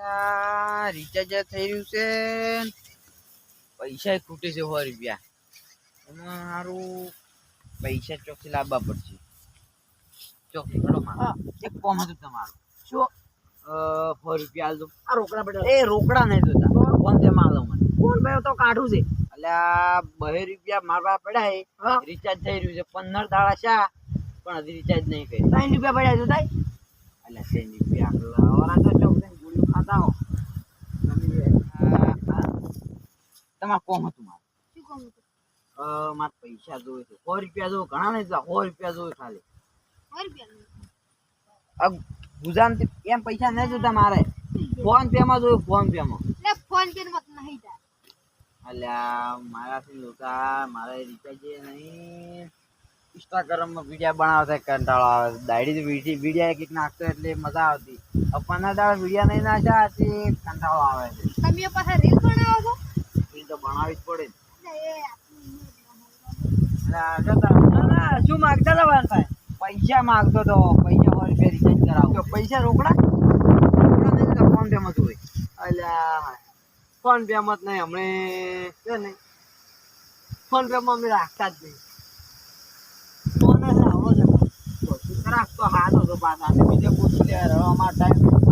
Recharge થઈ રહ્યું છે. પૈસા ખૂટે છે સો રૂપિયા. એમાં સારું પૈસા ચોકથી લાવવા પડશે. ચોકથી ખડો એક કોમ હતું તમારું. શું? સો રૂપિયા આલ આ રોકડા પડ્યા એ રોકડા નહીં જોતા. ફોન પે માં આલો મને. ફોન ભાઈ તો કાઢું છે. એટલે આ બહે રૂપિયા મારવા પડ્યા હા. રિચાર્જ થઈ રહ્યું છે. પંદર દાડા શા પણ હજી રિચાર્જ નહીં કરી ત્રણ રૂપિયા પડ્યા જોતા એટલે અલ્યા શેન રૂપિયા તમારે કોમ હતું મારે શું? મારે પૈસા જોવે છે. સો રૂપિયા જોવે ઘણા નહીં સો રૂપિયા જોવે ખાલી. સો રૂપિયા અબ ગુજરાત એમ પૈસા નહીં જોતા મારે. ફોન પે માં જોયું ફોન પે માં ફોન પે મત નહીં જાય. અલ્યા મારાથી લોકા મારે રિચાર્જ નહીં. ઇન્સ્ટાગ્રામમાં વીડિયો બનાવતા કંટાળો આવે દાડી વીડિયો વીડિયો એક એક નાખતો એટલે મજા આવતી. પંદર દાડા વીડિયો નહીં નાખ્યા કંટાળો આવે છે. તમે પાછા રીલ બનાવો છો? એ તો ભણાવી જ પડે શું માગતા હતા વાલભાઈ? પૈસા માગતો તો પૈસા સો રૂપિયા રિચાર્જ કરાવો. પૈસા રોકડા? રોકડા નહીં તો ફોન પે માં જોવે અલ્યા ફોન પે જ નહીં હમણે છે ને. ફોન પે માં અમે રાખતા જ નહીં. ફોન જ છે તો શું હાથ હતો પાછા. બીજે પૂછી લે અમારો ટાઈમ